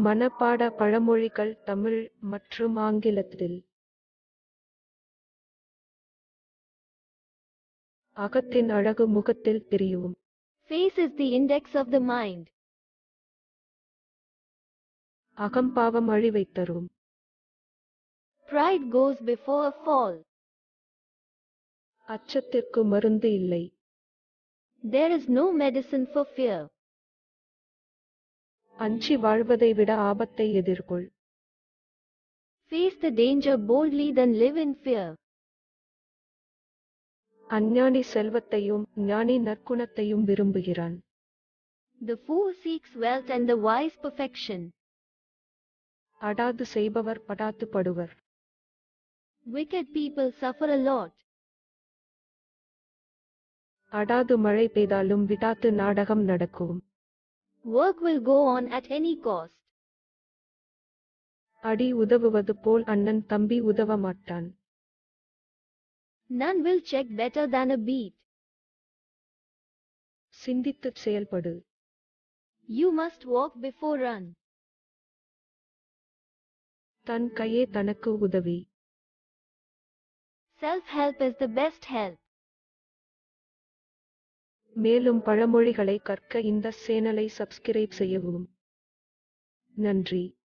மனப்பாட பழமொழிகள் தமிழ் மற்றும் ஆங்கிலத்தில் அகத்தின் அழகு முகத்தில் தெரியும் Face is the index of the mind. அகம்பாவம் அழிவைத் தரும் Pride goes before a fall. அச்சத்திற்கு மருந்து இல்லை There is no medicine for fear. அஞ்சி வாழ்வதை விட ஆபத்தை எதிர்கொள் Face the danger boldly than live in fear. அஞ்ஞானி செல்வத்தையும் ஞானி நற்குணத்தையும் விரும்புகிறான் The fool seeks wealth and the wise perfection. அடாது செய்பவர் படாத்து படுவர் Wicked people suffer a lot. அடாது மழை பெய்தாலும் விடாத்து நாடகம் நடக்கும் Work will go on at any cost. அடி உதவுவது போல் அண்ணன் தம்பி உதவ மாட்டான் None will check better than a beat. சிந்தித்துச் செயல்படு You must walk before run. தன் கையே தனக்கு உதவி Self help is the best help. மேலும் பழமொழிகளை கற்க இந்த சேனலை சப்ஸ்கிரைப் செய்யவும். நன்றி.